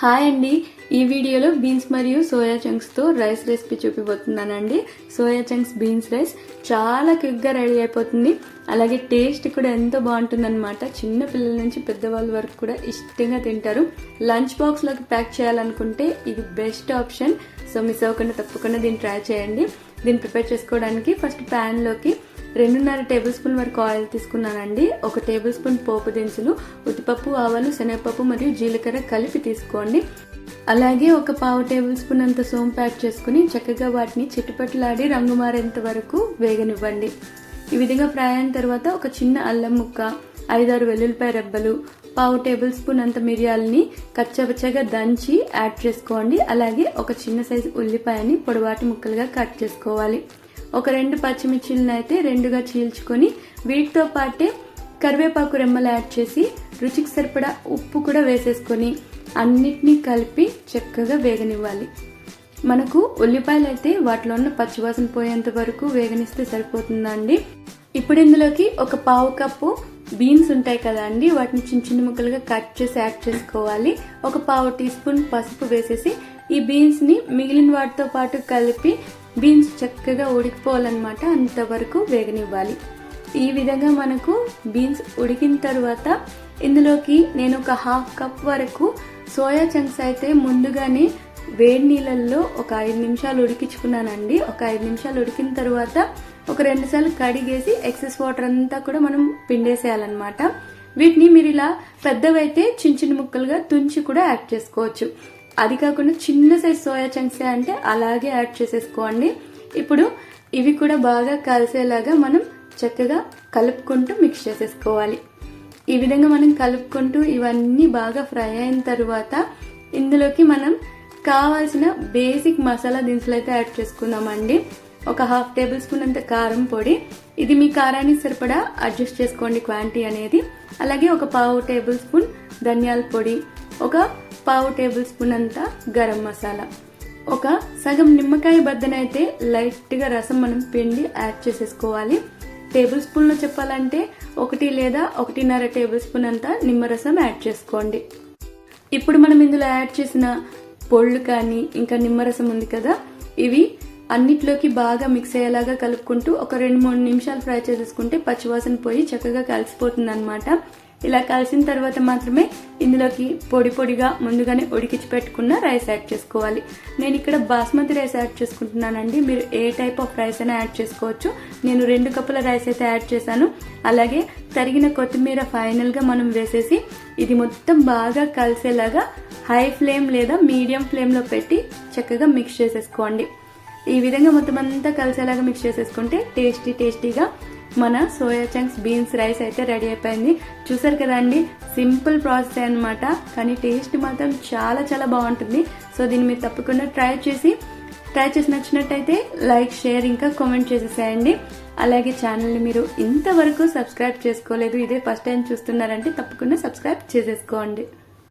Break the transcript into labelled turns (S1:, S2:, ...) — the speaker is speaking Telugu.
S1: హాయ్ అండి. ఈ వీడియోలో బీన్స్ మరియు సోయా చంక్స్తో రైస్ రెసిపీ చూపిపోతున్నానండి సోయా చంక్స్ బీన్స్ రైస్ చాలా క్విక్గా రెడీ అయిపోతుంది. అలాగే టేస్ట్ కూడా ఎంతో బాగుంటుందన్నమాట. చిన్న పిల్లల నుంచి పెద్దవాళ్ళ వరకు కూడా ఇష్టంగా తింటారు. లంచ్ బాక్స్లోకి ప్యాక్ చేయాలనుకుంటే ఇది బెస్ట్ ఆప్షన్. సో మిస్ అవ్వకుండా తప్పకుండా దీన్ని ట్రై చేయండి. దీన్ని ప్రిపేర్ చేసుకోవడానికి ఫస్ట్ ప్యాన్లోకి రెండున్నర టేబుల్ స్పూన్ వరకు ఆయిల్ తీసుకున్నానండి. ఒక టేబుల్ స్పూన్ పోపు దినుసులు ఉత్తిపప్పు ఆవాలు శనగపప్పు మరియు జీలకర్ర కలిపి తీసుకోండి. అలాగే ఒక పావు టేబుల్ స్పూన్ అంత సోంపు యాడ్ చేసుకుని చక్కగా వాటిని చిట్టుపట్లాడి రంగు మారేంత వరకు వేగనివ్వండి. ఈ విధంగా ఫ్రై అయిన తర్వాత ఒక చిన్న అల్లం ముక్క ఐదారు వెల్లుల్లిపాయ రెబ్బలు పావు టేబుల్ స్పూన్ అంత మిరియాలని కచ్చపచ్చగా దంచి యాడ్ చేసుకోండి. అలాగే ఒక చిన్న సైజు ఉల్లిపాయని పొడవాటి ముక్కలుగా కట్ చేసుకోవాలి. ఒక రెండు పచ్చిమిర్చిలను అయితే రెండుగా చీల్చుకొని వీటితో పాటే కరివేపాకు రెమ్మలు యాడ్ చేసి రుచికి సరిపడా ఉప్పు కూడా వేసేసుకొని అన్నిటినీ కలిపి చక్కగా వేగనివ్వాలి. మనకు ఉల్లిపాయలు అయితే వాటిలో ఉన్న పచ్చివాసన పోయేంత వరకు వేగనిస్తే సరిపోతుందండి ఇప్పుడు ఇందులోకి ఒక పావు కప్పు బీన్స్ ఉంటాయి కదా అండి వాటిని చిన్న చిన్న ముక్కలుగా కట్ చేసి యాడ్ చేసుకోవాలి. ఒక పావు టీ స్పూన్ పసుపు వేసేసి ఈ బీన్స్ని మిగిలిన వాటితో పాటు కలిపి బీన్స్ చక్కగా ఉడికిపోవాలన్నమాట అంతవరకు వేగనివ్వాలి. ఈ విధంగా మనకు బీన్స్ ఉడికిన తర్వాత ఇందులోకి నేను ఒక హాఫ్ కప్ వరకు సోయా చంక్స్ అయితే ముందుగానే వేడి నీళ్ళల్లో ఒక ఐదు నిమిషాలు ఉడికించుకున్నానండి. ఒక ఐదు నిమిషాలు ఉడికిన తర్వాత ఒక రెండు సార్లు కడిగేసి ఎక్సెస్ వాటర్ అంతా కూడా మనం పిండేసేయాలన్నమాట. వీటిని మీరు ఇలా పెద్దవైతే చిన్న చిన్న ముక్కలుగా తుంచి కూడా యాడ్ చేసుకోవచ్చు. అది కాకుండా చిన్న సైజ్ సోయా చంక్స్ అంటే అలాగే యాడ్ చేసేసుకోండి. ఇప్పుడు ఇవి కూడా బాగా కలిసేలాగా మనం చక్కగా కలుపుకుంటూ మిక్స్ చేసేసుకోవాలి. ఈ విధంగా మనం కలుపుకుంటూ ఇవన్నీ బాగా ఫ్రై అయిన తర్వాత ఇందులోకి మనం కావాల్సిన బేసిక్ మసాలా దినుసులు అయితే యాడ్ చేసుకుందామండి. ఒక హాఫ్ టేబుల్ స్పూన్ అంత కారం పొడి. ఇది మీ కారానికి సరిపడా అడ్జస్ట్ చేసుకోండి క్వాంటిటీ అనేది. అలాగే ఒక పావు టేబుల్ స్పూన్ ధనియాల పొడి. ఒక పావు టేబుల్ స్పూన్ అంత గరం మసాలా. ఒక సగం నిమ్మకాయ బద్దనైతే లైట్గా రసం మనం పిండి యాడ్ చేసేసుకోవాలి. టేబుల్ స్పూన్లో చెప్పాలంటే ఒకటి లేదా ఒకటిన్నర టేబుల్ స్పూన్ అంత నిమ్మరసం యాడ్ చేసుకోండి. ఇప్పుడు మనం ఇందులో యాడ్ చేసిన పొళ్ళు కానీ ఇంకా నిమ్మరసం ఉంది కదా ఇవి అన్నిట్లోకి బాగా మిక్స్ అయ్యేలాగా కలుపుకుంటూ ఒక రెండు మూడు నిమిషాలు ఫ్రై చేసేసుకుంటే పచ్చివాసన పోయి చక్కగా కలిసిపోతుంది అనమాట ఇలా కలిసిన తర్వాత మాత్రమే ఇందులోకి పొడి పొడిగా ముందుగానే ఉడికించి పెట్టుకున్న రైస్ యాడ్ చేసుకోవాలి. నేను ఇక్కడ బాస్మతి రైస్ యాడ్ చేసుకుంటున్నానండి. మీరు ఏ టైప్ ఆఫ్ రైస్ అయినా యాడ్ చేసుకోవచ్చు. నేను రెండు కప్పుల రైస్ అయితే యాడ్ చేశాను. అలాగే తరిగిన కొత్తిమీర ఫైనల్గా మనం వేసేసి ఇది మొత్తం బాగా కలిసేలాగా హై ఫ్లేమ్ లేదా మీడియం ఫ్లేమ్లో పెట్టి చక్కగా మిక్స్ చేసేసుకోండి. ఈ విధంగా మొత్తం అంతా కలిసేలాగా మిక్స్ చేసేసుకుంటే టేస్టీ టేస్టీగా మన సోయా చంక్స్ బీన్స్ రైస్ అయితే రెడీ అయిపోయింది. చూసారు కదా అండి? సింపుల్ ప్రాసెస్ అనమాట కానీ టేస్ట్ మాత్రం చాలా చాలా బాగుంటుంది. సో దీన్ని మీరు తప్పకుండా ట్రై చేసి ట్రై చేసి నచ్చినట్టయితే లైక్ షేర్ ఇంకా కామెంట్ చేసేసేయండి. అలాగే ఛానల్ని మీరు ఇంతవరకు సబ్స్క్రైబ్ చేసుకోలేదు. ఇదే ఫస్ట్ టైం చూస్తున్నారంటే తప్పకుండా సబ్స్క్రైబ్ చేసేసుకోండి.